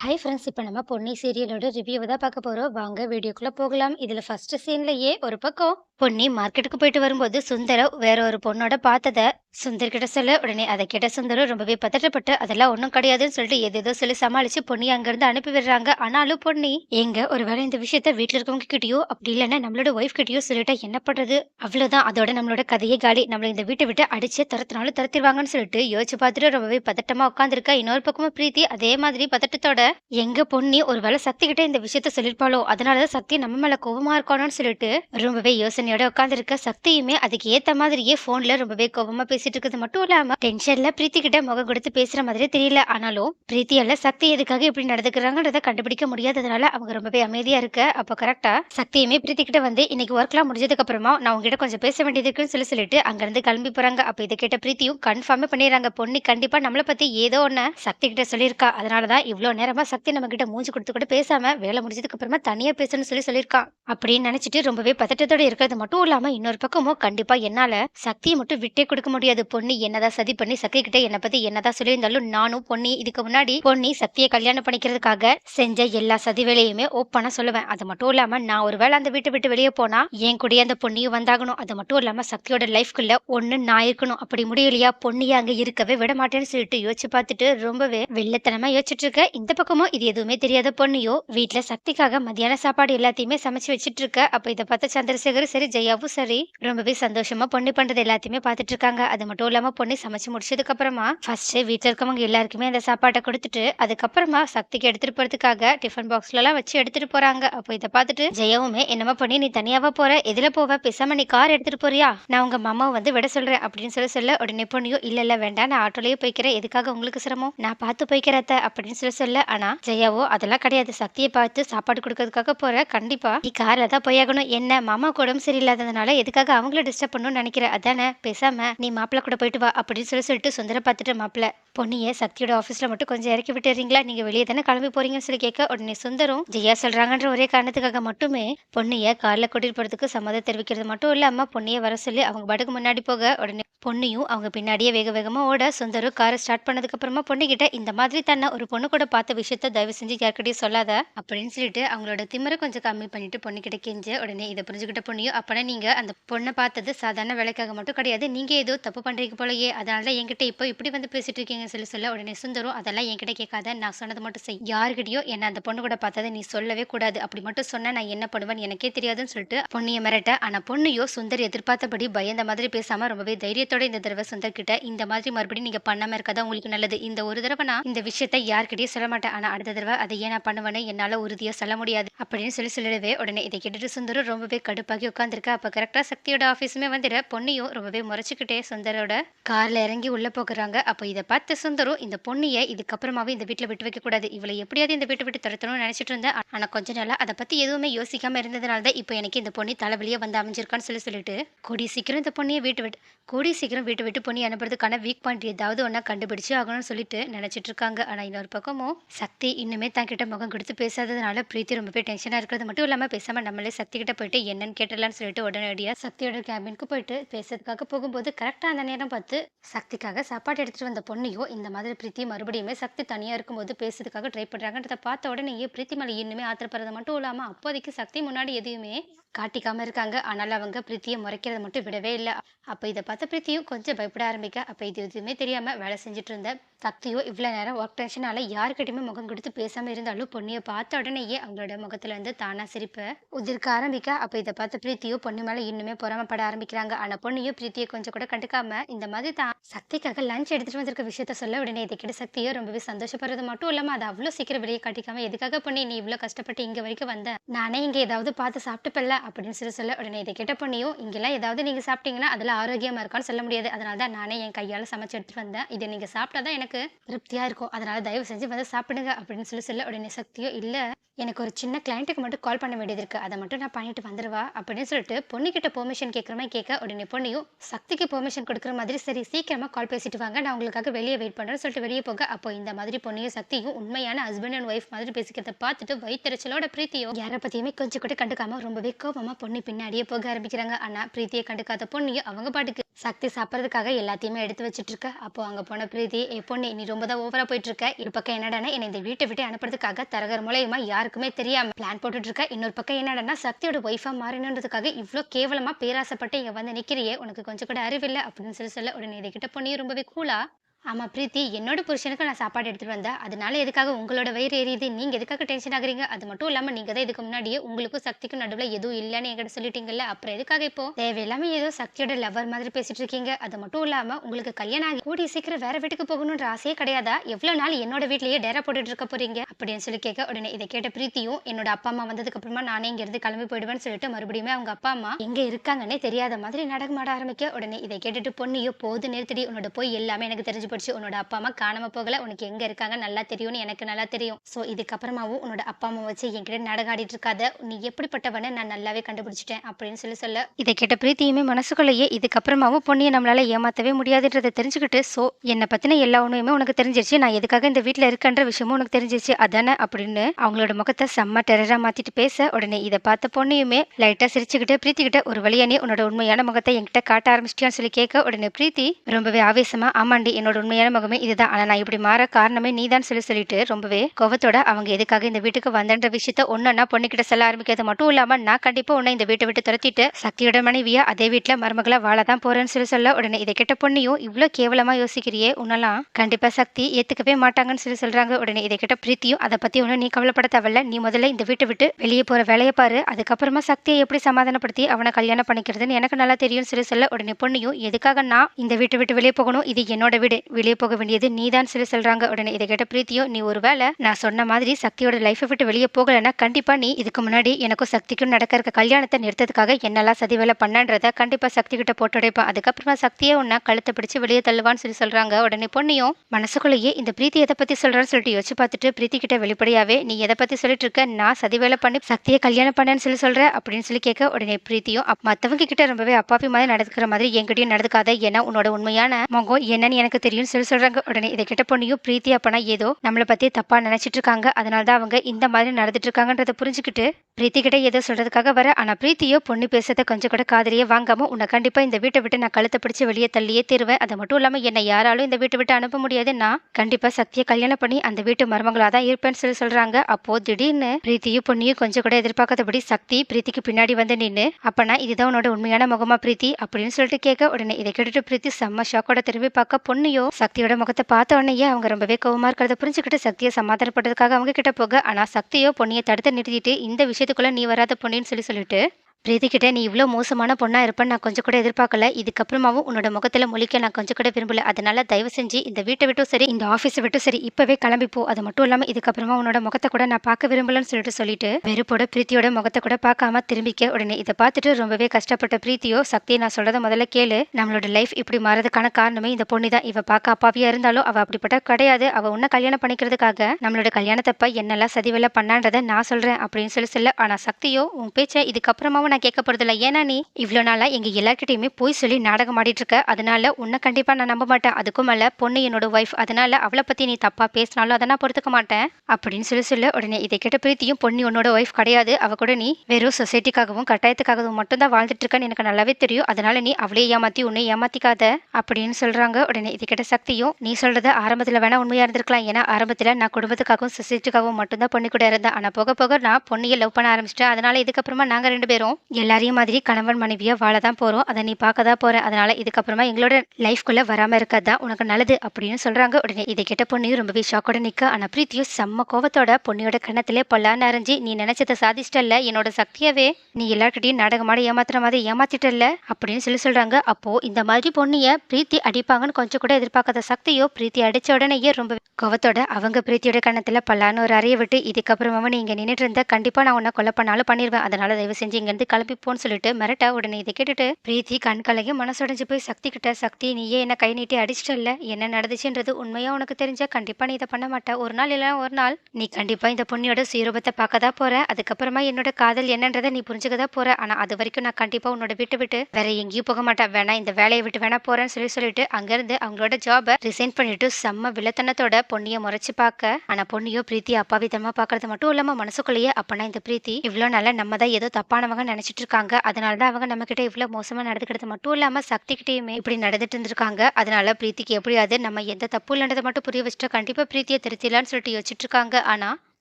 Hi friends இப்போ நம்ம பொன்னி சீரியலோட ரிவ்யூவை தான் பார்க்க போகிறோம் வாங்க வீடியோக்குள்ளே போகலாம். இதில் ஃபர்ஸ்ட் சீன்லயே ஒரு பக்கம் பொன்னி மார்க்கெட்டுக்கு போயிட்டு வரும்போது சுந்தர வேற ஒரு பொண்ணோட பார்த்ததை சுந்தர் கிட்ட சொல்ல. உடனே அதை கேட்ட சுந்தரம் ரொம்பவே பதட்டப்பட்டு அதெல்லாம் ஒன்றும் கிடையாதுன்னு சொல்லிட்டு எதேதோ சொல்லி சமாளிச்சு பொன்னி அங்கேருந்து அனுப்பி விடுறாங்க. ஆனாலும் பொன்னி எங்க ஒருவேளை இந்த விஷயத்த வீட்டில் இருக்கவங்க கிட்டயோ அப்படி இல்லைன்னா நம்மளோட ஒய்ஃப் கிட்டயோ சொல்லிட்டா என்ன பண்றது? அவ்வளோதான் அதோட நம்மளோட கதையே காலி. நம்மளை இந்த வீட்டை விட்டு அடிச்சு துரத்தினாலும் துரத்திடுவாங்கன்னு சொல்லிட்டு யோசிச்சு பார்த்துட்டு ரொம்பவே பதட்டமா உட்காந்துருக்கா இன்னொரு பக்கமும் பிரீத்தி அதே மாதிரி பதட்டத்தோட எங்க பொண்ணி ஒருவேளை சக்தி இந்த விஷயத்த சொல்லிருப்பாளோ? அதனாலதான் சக்தி நம்ம மேல கோவமா இருக்கானோன்னு சொல்லிட்டு ரொம்பவே யோசனையோட உட்காந்துருக்க சக்தியுமே அதுக்கு ஏத்த மாதிரியே போன்ல ரொம்பவே கோபமா பேசிட்டு இருக்கிறது மட்டும் இல்லாம டென்ஷன்ல பிரீத்தி கிட்ட முகம் கொடுத்து பேசுற மாதிரி தெரியல. ஆனாலும் பிரீத்தியால சக்தி எதுக்காக எப்படி நடந்துக்கிறாங்கன்றத கண்டுபிடிக்க முடியாததுனால அவங்க ரொம்பவே அமைதியா இருக்க. அப்போ கரெக்டா சக்தியுமே பிரீத்தி கிட்ட வந்து இன்னைக்கு ஒர்க்லாம் முடிஞ்சதுக்கு அப்புறமா நான் உங்ககிட்ட கொஞ்சம் பேச வேண்டியது இருக்குன்னு சொல்லி சொல்லிட்டு அங்கிருந்து கிளம்பி போறாங்க. அப்ப இதை கேட்ட பிரீத்தியும் கன்ஃபார்மே பண்ணிடுறாங்க. பொண்ணு கண்டிப்பா நம்மளை பத்தி ஏதோ ஒண்ணு சக்தி கிட்ட சொல்லியிருக்கா. அதனாலதான் இவ்வளவு நேரம் சக்தி நம்ம கிட்ட மூஞ்சி கொடுத்து கூட பேசாம வேலை முடிஞ்சதுக்கு அப்புறமா தனியா பேசணும்னு சொல்லி சொல்லியிருக்கான் அப்படின்னு நினைச்சிட்டு ரொம்பவே பதட்டத்தோட இருக்கிறது மட்டும் இல்லாம இன்னொரு பக்கமும் கண்டிப்பா என்னால சக்தியை மட்டும் விட்டே கொடுக்க முடியாது. பொண்ணு என்னதான் சதி பண்ணி சக்தி கிட்ட என்ன பத்தி என்னதான் சொல்லியிருந்தாலும் நானும் பொண்ணி இதுக்கு முன்னாடி பொண்ணி சக்தியை கல்யாணம் பண்ணிக்கிறதுக்காக செஞ்ச எல்லா சதி வேலையுமே ஓப்பனா சொல்லுவேன். அது மட்டும் இல்லாம நான் ஒருவேளை அந்த வீட்டை விட்டு வெளியே போனா என் கூடயே அந்த பொண்ணியும் வந்தாகணும். அது மட்டும் இல்லாம சக்தியோட லைஃப்குள்ள ஒண்ணு நான் இருக்கணும். அப்படி முடியலையா? பொண்ணியை அங்க இருக்கவே விட மாட்டேன்னு சொல்லிட்டு யோசிச்சு பார்த்துட்டு ரொம்பவே வெள்ளத்தனமா யோசிச்சுட்டு இருக்க. இந்த பக்கமும் இது எதுவுமே தெரியாத பொண்ணையோ வீட்டில் சக்திக்காக மதியான சாப்பாடு எல்லாத்தையுமே சமைச்சு வச்சுட்டு இருக்க அப்போ இதை பார்த்த சந்திரசேகர் சரி ஜெயாவும் சரி ரொம்பவே சந்தோஷமா பொண்ணு பண்றது எல்லாத்தையுமே பார்த்துட்டு இருக்காங்க அது மட்டும் இல்லாம பொண்ணு சமைச்சு முடிச்சதுக்கு அப்புறமா ஃபர்ஸ்ட் வீட்டில் இருக்கவங்க எல்லாருக்குமே அந்த சாப்பாட்டை கொடுத்துட்டு அதுக்கப்புறமா சக்திக்கு எடுத்துட்டு போறதுக்காக டிஃபன் பாக்ஸ்ல எல்லாம் வச்சு எடுத்துட்டு போறாங்க. அப்போ இதை பார்த்துட்டு ஜெயாவுமே என்னமா பண்ணி நீ தனியாவா போற? எதுல போவ? பேசாம நீ கார் எடுத்துட்டு போறியா? நான் உங்க மாமாவை வந்து விட சொல்றேன். அப்படின்னு சொல்லி சொல்ல உடனே பொண்ணியோ இல்ல இல்ல வேண்டாம் நான் ஆட்டோலயே போய்க்கிறேன். எதுக்காக உங்களுக்கு சிரமம்? நான் பார்த்து போய்க்கிறத அப்படின்னு சொல்லி சொல்ல ஆனா ஜெயாவோ அதெல்லாம் கிடையாது. சக்தியை பார்த்து சாப்பாடு கொடுக்கறதுக்காக போற கண்டிப்பா. நீ கார்ல தான் போயாகணும். என்ன? மாமா உடம்பு சரியில்லாததுனால எதுக்காக அவங்கள டிஸ்டர்ப் பண்ணணும்னு நினைக்கிற? அதானே? பேசாம நீ மாப்பிள்ள கூட போயிட்டு வா அப்படின்னு சொல்லி சொல்லிட்டு சுந்தர பார்த்துட்டு மாப்பிள்ள பொண்ணிய சக்தியோட ஆஃபீஸ்ல மட்டும் கொஞ்சம் இறக்கி விட்டுறீங்களா? நீங்க வெளியே தானே கிளம்பி போறீங்கன்னு சொல்லி கேட்க உடனே சுந்தரம் ஜெயா சொல்றாங்கன்ற ஒரே காரணத்துக்காக மட்டுமே பொண்ணிய கார்ல கூட்டிட்டு போறதுக்கு சம்மதம் தெரிவிக்கிறது மட்டும் இல்லாம பொண்ணிய வர சொல்லி அவங்க பாட்டுக்கு முன்னாடி போக உடனே பொண்ணையும் அவங்க பின்னாடியே வேக வேகமாக ஓட சுந்தரும் காரை ஸ்டார்ட் பண்ணதுக்கப்புறமா பொண்ணுக்கிட்ட இந்த மாதிரி தன்னை ஒரு பொண்ணு கூட பார்த்த விஷயத்த தயவு செஞ்சு யார்கிட்டயும் சொல்லாத அப்படின்னு சொல்லிட்டு அவங்களோட திமிரை கொஞ்சம் கம்மி பண்ணிட்டு பொண்ணுக்கிட்ட கெஞ்ச உடனே இதை புரிஞ்சுக்கிட்ட பொண்ணையும் அப்பனா நீங்கள் அந்த பொண்ணை பார்த்தது சாதாரண வேலைக்காக மட்டும் கிடையாது. நீங்கள் ஏதோ தப்பு பண்ணுறீங்க போலயே. அதனால என்கிட்ட இப்போ இப்படி வந்து பேசிட்டு இருக்கீங்கன்னு சொல்லி சொல்ல உடனே சுந்தரும் அதெல்லாம் என்கிட்ட கேட்காத. நான் சொன்னது மட்டும் செய். யாருக்கிட்டயோ என்ன அந்த பொண்ணு கூட பார்த்ததை நீ சொல்லவே கூடாது. அப்படி மட்டும் சொன்னால் நான் என்ன பண்ணுவேன்னு எனக்கே தெரியாதுன்னு சொல்லிட்டு பொண்ணையை மிரட்ட ஆனால் பொண்ணையோ சுந்தர் எதிர்பார்த்தபடி பயந்த மாதிரி பேசாமல் ரொம்பவே தைரியத்தோட இந்த தடவை சுந்தர் கிட்ட இந்த மாதிரி மறுபடியும் நீங்க பண்ணாம இருக்கதா உங்களுக்கு நல்லது. இந்த ஒரு தடவை நான் இந்த விஷயத்த யார்கிட்டயும் சொல்ல மாட்டேன். ஆனா அடுத்த தடவை அதை ஏன் நான் பண்ணுவேன்னு என்னால உறுதியா சொல்ல முடியாது அப்படின்னு சொல்லி சொல்லிடவே உடனே இதை கேட்டுட்டு சுந்தரம் ரொம்பவே கடுப்பாகி உட்காந்துருக்கா அப்ப கரெக்டா சக்தியோட ஆபீஸுமே வந்துட பொண்ணையும் ரொம்பவே முறைச்சுக்கிட்டே சுந்தரோட கார்ல இறங்கி உள்ள போகிறாங்க. அப்போ இதை பார்த்த சுந்தரம் இந்த பொண்ணியை இதுக்கப்புறமாவே இந்த வீட்டுல விட்டு வைக்க கூடாது. இவளை எப்படியாவது இந்த வீட்டை விட்டு துரத்தணும்னு நினைச்சிட்டு இருந்தேன் ஆனா கொஞ்ச நாளா அதை பத்தி எதுவுமே யோசிக்காம இருந்ததுனால தான் இப்போ எனக்கு இந்த பொண்ணு தலைவலியே வந்து அமைஞ்சிருக்கான்னு சொல்லி சொல்லிட்டு கூடி சீக்கிரம் இந்த பொண்ணியை வீட்டு விட்டு கூடி சீக்கிரம் வீட்டு விட்டு பொண்ணி அனுப்புறதுக்கான வீக் பாயிண்ட் ஏதாவது ஒன்றா கண்டுபிடிச்சு ஆகணும்னு சொல்லிட்டு நினைச்சிட்டு இருக்காங்க ஆனா இன்னொரு பக்கமும் சக்தி இன்னுமே தான் கிட்ட முகம் கொடுத்து பேசாததுனால பிரீத்தி ரொம்பவே டென்ஷனா இருக்கிறது மட்டும் இல்லாம பேசாம நம்மளே சக்தி கிட்ட போயிட்டு என்னன்னு கேட்டலாம்னு சொல்லிட்டு உடனடியாக சக்தியோட கேபினுக்கு போயிட்டு பேசுறதுக்காக போகும்போது கரெக்டா அந்த நேரம் பார்த்து சக்திக்காக சாப்பாடு எடுத்துட்டு வந்த பொண்ணையோ இந்த மாதிரி பிரீத்தி மறுபடியுமே சக்தி தனியா இருக்கும்போது பேசுறதுக்காக ட்ரை பண்றாங்கன்றத பார்த்த உடனேயே பிரீத்தி மேலே இன்னுமே ஆத்திரப்படுறது மட்டும் இல்லாம அப்போதைக்கு சக்தி முன்னாடி எதையுமே காட்டிக்காம இருக்காங்க. ஆனால் அவங்க பிரீத்தியை முறைக்கிறத மட்டும் விடவே இல்லை. அப்போ இதை பார்த்த பிரீத்தியும் கொஞ்சம் பயப்பட ஆரம்பிக்க. அப்போ இது எதுவுமே தெரியாம வேலை செஞ்சுட்டு இருந்த சக்தியோ இவ்வளோ நேரம் ஒர்க் டென்ஷனால யாருக்கிட்டையுமே முகம் கொடுத்து பேசாம இருந்தாலும் பொண்ணியை பார்த்த உடனேயே அவங்களோட முகத்துல இருந்து தானா சிரிப்பை உதிர்க்க ஆரம்பிக்க. அப்போ இதை பார்த்த பிரீத்தியோ பொண்ணு மேலே இன்னுமே பொறாமப்பட ஆரம்பிக்கிறாங்க. ஆனா பொண்ணையும் பிரீத்தியை கொஞ்சம் கூட கண்டுக்காம இந்த மாதிரி தான். சக்திக்காக லஞ்ச் எடுத்துட்டு வந்திருக்க விஷயத்த சொல்ல உடனே இதை கிட்ட சக்தியோ ரொம்பவே சந்தோஷப்படுறது மட்டும் இல்லாம அதை அவ்வளோ சீக்கிரம் வெளியே காட்டிக்காம எதுக்காக பண்ணி நீ இவ்வளோ கஷ்டப்பட்டு இங்க வரைக்கும் வந்த? நானே இங்க ஏதாவது பார்த்து சாப்பிட்டுப்பல்ல அப்படின்னு சொல்லி சொல்ல உடனே இதை கிட்ட பொண்ணையும் இங்கெல்லாம் ஏதாவது நீங்க சாப்பிட்டீங்கன்னா அதில் ஆரோக்கியமா இருக்கான்னு சொல்ல முடியாது. அதனால தான் நானே என் கையால சமைச்சு எடுத்துகிட்டு வந்தேன். இதை நீங்க சாப்பிட்டாதான் எனக்கு திருப்தியா இருக்கும். அதனால தயவு செஞ்சு வந்து சாப்பிடுங்க அப்படின்னு சொல்லி சொல்ல உடனே சக்தியோ இல்லை எனக்கு ஒரு சின்ன கிளைண்ட்டுக்கு மட்டும் கால் பண்ண வேண்டியது இருக்கு. அதை மட்டும் நான் பண்ணிட்டு வந்துடுவா அப்படின்னு சொல்லிட்டு பொண்ணுக்கிட்ட பெர்மிஷன் கேட்குற மாதிரி கேட்க உடனே பொண்ணையும் சக்திக்கு பெர்மிஷன் கொடுக்குற மாதிரி சரி சீக்கிரமா கால் பேசிட்டு வாங்க. நான் உங்களுக்காக வெளியே வெயிட் பண்ணுறேன்னு சொல்லிட்டு வெளியே போக. அப்போ இந்த மாதிரி பொண்ணையும் சக்தியும் உண்மையான ஹஸ்பண்ட் அண்ட் ஒய்ஃப் மாதிரி பேசிக்கிறத பார்த்துட்டு வயிற்றுச்சலோட பிரீத்தியோ யாரை பற்றியுமே கொஞ்சம் கூட கண்டுக்காம ரொம்பவே கோபமா பொண்ணு பின்னாடியே போக ஆரம்பிக்கிறாங்க. ஆனா பிரீத்தியை கண்டுக்காத பொண்ணையும் அவங்க பாட்டுக்கு சக்தி சாப்பிட்றதுக்காக எல்லாத்தையுமே எடுத்து வச்சுட்டு இருக்க அப்போ அங்கே போன பிரீத்தி ஏ பொண்ணு நீ ரொம்ப தான் ஓவரா போயிட்டு இருக்க ஒரு பக்கம் என்னடானா என்னை இந்த வீட்டை விட்டு அனுப்புறதுக்காக தரகர் மூலயமா யாருக்குமே தெரியாம பிளான் போட்டுட்டு இருக்க இன்னொரு பக்கம் என்னடானா சக்தியோட ஒய்ஃபா மாறணுன்றதுக்காக இவ்வளோ கேவலமா பேராசப்பட்டு இங்க வந்து நிக்கிறியே. உனக்கு கொஞ்சம் கூட அறிவில்லை? அப்படின்னு சொல்லி சொல்ல உடனே இதை கிட்ட பொண்ணையும் ரொம்பவே கூலா ஆமா பிரீத்தி. என்னோட புருஷனுக்கு நான் சாப்பாடு எடுத்துகிட்டு வந்தேன் அதனால எதுக்காக உங்களோட வயிறு எரியுது? நீங்க எதுக்காக டென்ஷன் ஆகுறீங்க? அது மட்டும் இல்லாமல் நீங்க தான் இதுக்கு முன்னாடியே உங்களுக்கும் சக்திக்கும் நடுவில் எதுவும் இல்லைன்னு என்கிட்ட சொல்லிட்டீங்கல்ல அப்புறம் எதுக்காக இப்போ? தேவையில்லாமல் ஏதோ சக்தியோட லவர் மாதிரி பேசிட்டு இருக்கீங்க. அது மட்டும் இல்லாமல் உங்களுக்கு கல்யாணம் ஆகி கூடிய சீக்கிரம் வேற வீட்டுக்கு போகணுன்ற ஆசையே கிடையாதா? எவ்வளோ நாள் என்னோட வீட்லேயே டேரா போட்டுட்டு இருக்க போறீங்க? அப்படின்னு சொல்லி கேட்க உடனே இதை கேட்ட பிரீத்தியும் என்னோட அப்பா அம்மா வந்ததுக்கு அப்புறமா நானே இங்கிருந்து கிளம்பி போயிடுவேன்னு சொல்லிட்டு மறுபடியுமே அவங்க அப்பா அம்மா எங்கே இருக்காங்கன்னே தெரியாத மாதிரி நடக்கமாட ஆரம்பிக்க. உடனே இதை கேட்டுட்டு பொண்ணையோ போது நிறுத்தடி. உன்னோட போய் எல்லாமே எனக்கு தெரிஞ்சு போச்சு உன்னோட அப்பா அம்மா காணாம போகல. உனக்கு எங்க இருக்காங்க? நல்லா தெரியும்னு எனக்கு நல்லா தெரியும். சோ இதுக்கப்புறமாவும் உன்னோட அப்பா அம்மா வச்சு என்கிட்ட நடகாடிட்டு இருக்காத. நீ எப்படிப்பட்டவன நான் நல்லாவே கண்டுபிடிச்சிட்டேன் அப்படின்னு சொல்லி சொல்ல. இதை கேட்ட பிரீத்தியுமே மனசுக்குள்ளேயே இதுக்கப்புறமாவும் பொண்ணியை நம்மளால ஏமாத்தவே முடியாதுன்றதை தெரிஞ்சுக்கிட்டு சோ என்னை பத்தின எல்லா உண்மையுமே உனக்கு தெரிஞ்சிருச்சு. நான் எதுக்காக இந்த வீட்டில் இருக்கன்ற விஷயமும் உனக்கு தெரிஞ்சிருச்சு. அதானே? அப்படின்னு அவங்களோட முகத்தை செம்ம டெரரா மாத்திட்டு பேச உடனே இதை பார்த்த பொண்ணையுமே லைட்டா சிரிச்சுக்கிட்டு பிரீத்தி கிட்ட ஒரு வழியானே நீ உன்னோட உண்மையான முகத்தை என்கிட்ட காட்ட ஆரம்பிச்சிட்டியான்னு சொல்லி கேட்க உடனே பிரீத்தி ரொம்பவே ஆவேசமா ஆமாண்டி என்னோட உண்மையான முகமே இதுதான். ஆனா நான் இப்படி மாற காரணமே நீதான் சொல்லி சொல்லிட்டு ரொம்பவே கோவத்தோட அவங்க எதுக்காக இந்த வீட்டுக்கு வந்தன்ற விஷயத்த ஒன்னா பொண்ணுகிட்ட சொல்ல ஆரம்பிக்கிறது மட்டும் இல்லாம நான் கண்டிப்பா உன்னை இந்த வீட்டை விட்டு துரத்திட்டு சக்தியோட மனைவியா அதே வீட்டுல மருமகளா வாழதான் போறேன்னு சொல்லி சொல்ல உடனே இதை கெட்ட பொண்ணையும் இவ்வளவு கேவலமா யோசிக்கிறியே உன்னெல்லாம் கண்டிப்பா சக்தி ஏத்துக்கவே மாட்டாங்கன்னு சொல்லி சொல்றாங்க. உடனே இதை கெட்ட பிரீத்தியும் அதை பத்தி ஒன்னும் நீ கவலைப்பட தேவையில்ல. நீ முதல்ல இந்த வீட்டை விட்டு வெளியே போற வேலையை பாரு. அதுக்கப்புறமா சக்தியை எப்படி சமாதானப்படுத்தி அவனை கல்யாணம் பண்ணிக்கிறதுன்னு எனக்கு நல்லா தெரியும்னு சொல்லி சொல்ல உடனே பொண்ணையும் எதுக்காக நான் இந்த வீட்டை விட்டு வெளியே போகணும்? இது என்னோட வீடு. வெளியே போக வேண்டியது நீதான் சொல்லி சொல்றாங்க. உடனே இதை கேட்ட பிரீத்தியும் நீ ஒருவேளை நான் சொன்ன மாதிரி சக்தியோட லைஃபை விட்டு வெளியே போகலைன்னா கண்டிப்பா நீ இதுக்கு முன்னாடி எனக்கும் சக்திக்கும் நடக்க இருக்க கல்யாணத்தை நிறுத்ததுக்காக என்னெல்லாம் சதி வேலை பண்ணன்றத கண்டிப்பா சக்தி கிட்ட போட்டு உடைப்பேன் அதுக்கப்புறமா சக்தியே உன்னை கழுத்தை பிடிச்சு வெளியே தள்ளுவான்னு சொல்லி சொல்றாங்க. உடனே பொண்ணையும் மனசுக்குள்ளேயே இந்த பிரீத்தி எதை பத்தி சொல்றான்னு சொல்லிட்டு யோசிச்சு பார்த்துட்டு பிரீத்தி கிட்ட வெளிப்படையாவே நீ எதை பத்தி சொல்லிட்டு இருக்க? நான் சதி வேலை பண்ணி சக்தியை கல்யாணம் பண்ணேன்னு சொல்லி சொல்ற? அப்படின்னு சொல்லி கேட்க உடனே பிரீத்தியும் மற்றவங்க மத்தவங்க கிட்ட ரொம்பவே அப்பாப்பி மாதிரி நடந்துக்கிற மாதிரி என்கிட்டயும் நடந்துக்காத. ஏன்னா உன்னோட உண்மையான முகம் என்னன்னு எனக்கு தெரியும். தெரியும்னு சொல்லி சொல்றாங்க. உடனே இதை கிட்ட பொண்ணையும் பிரீத்தி அப்பனா ஏதோ நம்மளை பத்தி தப்பா நினைச்சிட்டு இருக்காங்க. அதனால தான் அவங்க இந்த மாதிரி நடந்துட்டு இருக்காங்கன்றத புரிஞ்சுக்கிட்டு பிரீத்தி கிட்ட ஏதோ சொல்றதுக்காக வர. ஆனா பிரீத்தியோ பொண்ணு பேசுறத கொஞ்சம் கூட காதலியே வாங்காம உன்னை கண்டிப்பா இந்த வீட்டை விட்டு நான் கழுத்தை பிடிச்சி வெளியே தள்ளியே தருவேன். அது மட்டும் இல்லாம என்னை யாராலும் இந்த வீட்டை விட்டு அனுப்ப முடியாது. நான் கண்டிப்பா சக்தியை கல்யாணம் பண்ணி அந்த வீட்டு மருமகளா தான் இருப்பேன்னு சொல்லி சொல்றாங்க. அப்போ திடீர்னு பிரீத்தியும் பொண்ணையும் கொஞ்சம் கூட எதிர்பார்க்காதபடி சக்தி பிரீத்திக்கு பின்னாடி வந்து நின்று அப்பனா இதுதான் உன்னோட உண்மையான முகமா பிரீத்தி? அப்படின்னு சொல்லிட்டு கேட்க உடனே இதை கேட்டுட்டு பிரீத்தி செம்ம ஷாக்கோட திரும்பி பார்க்க பொண்ணையோ? சக்தியோட முகத்தை பார்த்த உடனேயே அவங்க ரொம்பவே கோவமா இருக்கிறத புரிஞ்சுக்கிட்டு சக்தியை சமாதானப்படுறதுக்காக அவங்க கிட்ட போக. ஆனா சக்தியோ பொண்ணியை தடுத்து நிறுத்திட்டு இந்த விஷயத்துக்குள்ள நீ வராத பொண்ணின்னு சொல்லி சொல்லிட்டு பிரீத்தி நீ இவ்வளோ மோசமான பொண்ணாக இருப்பேன்னு நான் கொஞ்சம் கூட எதிர்பார்க்கல. இதுக்கப்புறமாவும் உன்னோட முகத்தில் முழிக்க நான் கொஞ்சம் கூட விரும்பல. அதனால தயவு செஞ்சு இந்த வீட்டை விட்டும் சரி இந்த ஆஃபீஸை விட்டும் சரி இப்போவே கிளம்பிப்போ அது மட்டும் இல்லாமல் இதுக்கப்புறமா உன்னோட முகத்தை கூட நான் பார்க்க விரும்பலன்னு சொல்லிட்டு சொல்லிட்டு வெறுப்போட பிரீத்தியோட முகத்தை கூட பார்க்காம திரும்பிக்க உடனே இதை பார்த்துட்டு ரொம்பவே கஷ்டப்பட்ட பிரீத்தியோ சக்தி நான் சொல்கிறத முதல்ல கேளு. நம்மளோட லைஃப் இப்படி மாறதுக்கான காரணமே இந்த பொண்ணு தான். இவ பார்க்க அப்பாவியாக இருந்தாலும் அவள் அப்படிப்பட்ட கிடையாது. அவள் உன்னை கல்யாணம் பண்ணிக்கிறதுக்காக நம்மளோட கல்யாணத்தப்ப என்னெல்லாம் சதிவெல்லாம் பண்ணான்றதை நான் சொல்கிறேன் அப்படின்னு சொல்லி சொல்ல. ஆனால் சக்தியோ உன் பேச்சை இதுக்கப்புறமாவும் நான் கேட்க போறதில்ல. ஏன்னா நீ இவ்வளோ நாளாக எங்கள் எல்லாருக்கிட்டையுமே போய் சொல்லி நாடகம் ஆடிட்டு இருக்க அதனால உன்னை கண்டிப்பாக நான் நம்ப மாட்டேன். அதுக்கும் மேல பொண்ணு என்னோட ஒய்ஃப் அதனால அவளை பற்றி நீ தப்பாக பேசினாலும் அதை நான் பொறுத்துக்க மாட்டேன். அப்படின்னு சொல்லி சொல்ல. உடனே இதை கேட்ட பிரீத்தியும் பொண்ணு உன்னோட ஒய்ஃப் கிடையாது. அவ கூட நீ வெறும் சொசைட்டிக்காகவும் கட்டாயத்துக்காகவும் மட்டும்தான் வாழ்ந்துட்டு இருக்கன்னு எனக்கு நல்லாவே தெரியும். அதனால நீ அவளே ஏமாத்தி உன்னை ஏமாத்திக்காத அப்படின்னு சொல்கிறாங்க உடனே இது கேட்ட சக்தியும் நீ சொல்கிறத ஆரம்பத்தில் வேணா உண்மையாக இருந்திருக்கலாம். ஏன்னா ஆரம்பத்தில் நான் குடும்பத்துக்காகவும் சொசைட்டிக்காகவும் மட்டும்தான் பொண்ணு கூட இருந்தேன். ஆனால் போக போக நான் பொண்ணையை லவ் பண்ண ஆரம்பிச்சிட்டேன். அதனால இதுக்கப்புறமா நாங்கள் ரெண்டு பேரும் எல்லாரையும் மாதிரி கணவன் மனைவியாக வாழ தான் போகிறோம் அதை நீ பார்க்க தான் போகிற அதனால் இதுக்கப்புறமா எங்களோட லைஃப்குள்ளே வராமல் இருக்கிறது தான் உனக்கு நல்லது அப்படின்னு சொல்கிறாங்க உடனே இதை கேட்ட பொண்ணையும் ரொம்பவே ஷாக்கோட நிற்க ஆனால் பிரீத்தியும் செம்ம கோவத்தோட பொண்ணியோட கண்ணத்திலே பொல்லான்னு அரைஞ்சி நீ நினைச்சதை சாதிச்சிட்டல்ல. என்னோட சக்தியவே நீ எல்லார்கிட்டயும் நாடகமாட ஏமாத்துற மாதிரி ஏமாத்திட்டல்ல. அப்படின்னு சொல்லி சொல்கிறாங்க அப்போது இந்த மாதிரி பொண்ணியை பிரீத்தி அடிப்பாங்கன்னு கொஞ்சம் கூட எதிர்பார்க்காத சக்தியோ பிரீத்தி அடித்த உடனேயே ரொம்ப கோவத்தோட அவங்க பிரீத்தியோட கண்ணத்தில் பல்லான்னு ஒரு அறைய விட்டு இதுக்கப்புறமா நீங்கள் நின்றுட்டு இருந்தால் கண்டிப்பாக நான் உன்னை கொலை பண்ணாலும் பண்ணிடுவேன் அதனால் தயவு செஞ்சு இங்கேருந்து கிளம்பி போன்னு சொல்லிட்டு மிரட்ட உடனே இதை கேட்டுட்டு பிரீத்தி கண் கலங்கி மனசுடைஞ்சு போய் சக்தி கிட்ட சக்தி நீயே என்ன கை நீட்டி அடிச்சிட்டல்ல? என்ன நடந்துச்சுன்றது உண்மையா உனக்கு தெரிஞ்சா கண்டிப்பா நீ இதை பண்ண மாட்ட. ஒரு நாள் இல்லைனா ஒரு நாள் நீ கண்டிப்பா இந்த பொண்ணியோட சுயரூபத்தை பார்க்க தான் போற. அதுக்கப்புறமா என்னோட காதல் என்னன்றதை நீ புரிஞ்சுக்க தான் போற. ஆனா அது வரைக்கும் நான் கண்டிப்பா உன்னோட விட்டு விட்டு வேற எங்கேயும் போக மாட்டேன். வேணா இந்த வேலையை விட்டு வேணா போறேன்னு சொல்லி சொல்லிட்டு அங்கிருந்து அவங்களோட ஜாபை ரிசைன் பண்ணிட்டு செம்ம வில்லத்தனத்தோட பொண்ணியை முறைச்சு பார்க்க. ஆனா பொண்ணியோ பிரீத்தி அப்பாவித்தனமா பாக்குறது மட்டும் இல்லாம மனசுக்குள்ளேயே அப்பனா இந்த பிரீத்தி இவ்வளவு நாளா நம்ம தான் ஏதோ தப்பானவங்க நினச்சிட்டு இருக்காங்க அதனால தான் அவங்க நம்மக்கிட்ட இவ்வளோ மோசமாக நடந்துக்கிறது மட்டும் இல்லாமல் சக்தி கிட்டயுமே இப்படி நடந்துட்டு இருந்திருக்காங்க அதனால பிரீத்திக்கு எப்படியாவது நம்ம எந்த தப்பு இல்லைன்றதை மட்டும் புரிய வச்சுட்டு கண்டிப்பாக பிரீத்தியை திருத்திடலான்னு சொல்லிட்டு யோசிச்சுட்டு இருக்காங்க ஆனால்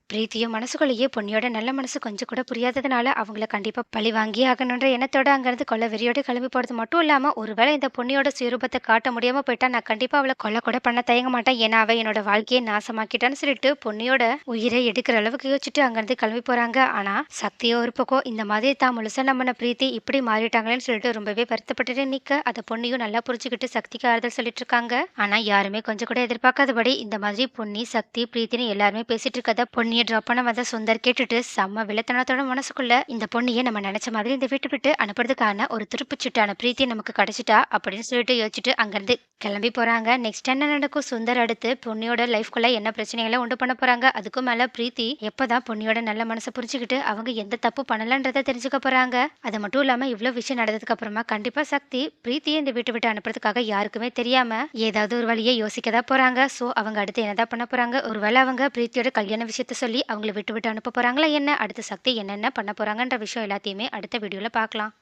பிரீத்தியும் மனசுக்குள்ளேயே பொன்னியோட நல்ல மனசு கொஞ்சம் கூட புரியாததுனால அவங்கள கண்டிப்பாக பழி வாங்கி ஆகணுன்ற எண்ணத்தோட அங்கேருந்து கொள்ள வெறியோட கிளம்பி போகிறது மட்டும் இல்லாமல் ஒருவேளை இந்த பொன்னியோட சுயரூபத்தை காட்ட முடியாமல் போயிட்டா நான் கண்டிப்பாக அவளை கொலை கூட பண்ண தயங்க மாட்டேன். ஏன்னா அவள் என்னோட வாழ்க்கையை நாசமாக்கிட்டான்னு சொல்லிட்டு பொன்னியோட உயிரை எடுக்கிற அளவுக்கு யோசிச்சுட்டு அங்கேருந்து கிளம்பி போகிறாங்க ஆனால் சக்தியோ ஒரு பக்கம் இந்த மாதிரி தான் முழுசாக நம்ம பிரீத்தி இப்படி மாறிட்டாங்களேன்னு சொல்லிட்டு ரொம்பவே வருத்தப்பட்டுட்டு நிற்க அதை பொன்னியும் நல்லா புரிஞ்சுக்கிட்டு சக்திக்கு ஆறுதல் சொல்லிட்டு இருக்காங்க. ஆனால் யாருமே கொஞ்சம் கூட எதிர்பார்க்காதபடி இந்த மாதிரி பொன்னி சக்தி பிரீத்தின்னு எல்லாருமே பேசிட்டு பொன்னி பொன்னியை ட்ராப் பண்ண வந்த சுந்தர் கேட்டுட்டு செம்ம விளத்தனத்தோட மனசுக்குள்ள இந்த பொண்ணியை நம்ம நினைச்ச மாதிரி இந்த வீட்டு விட்டு அனுப்புறதுக்கான ஒரு திருப்புச்சிட்டான பிரீத்தி நமக்கு கிடைச்சிட்டா அப்படின்னு சொல்லிட்டு யோசிச்சுட்டு அங்கிருந்து கிளம்பி போறாங்க. நெக்ஸ்ட் என்ன நடக்கும்? சுந்தர் அடுத்து பொண்ணியோட லைஃப்குள்ள என்ன பிரச்சனைகளை உண்டு பண்ண போறாங்க? அதுக்கும் மேல பிரீத்தி எப்பதான் பொண்ணியோட நல்ல மனசை புரிஞ்சுக்கிட்டு அவங்க எந்த தப்பு பண்ணலன்றதை தெரிஞ்சுக்க போறாங்க. அது மட்டும் இல்லாம இவ்வளவு விஷயம் நடந்ததுக்கு அப்புறமா கண்டிப்பா சக்தி பிரீத்தியை இந்த வீட்டு விட்டு அனுப்புறதுக்காக யாருக்குமே தெரியாம ஏதாவது ஒரு வழியை யோசிக்கதா போறாங்க. சோ அவங்க அடுத்து என்னதான் பண்ண போறாங்க? ஒருவேளை அவங்க பிரீத்தியோட கல்யாண விஷயத்த சொல்லி அவங்கள விட்டு விட்டு அனுப்ப போறாங்களா? என்ன? அடுத்த சக்தி என்னென்ன பண்ண போறாங்கன்ற விஷயம் எல்லாத்தையுமே அடுத்த வீடியோல பார்க்கலாம்.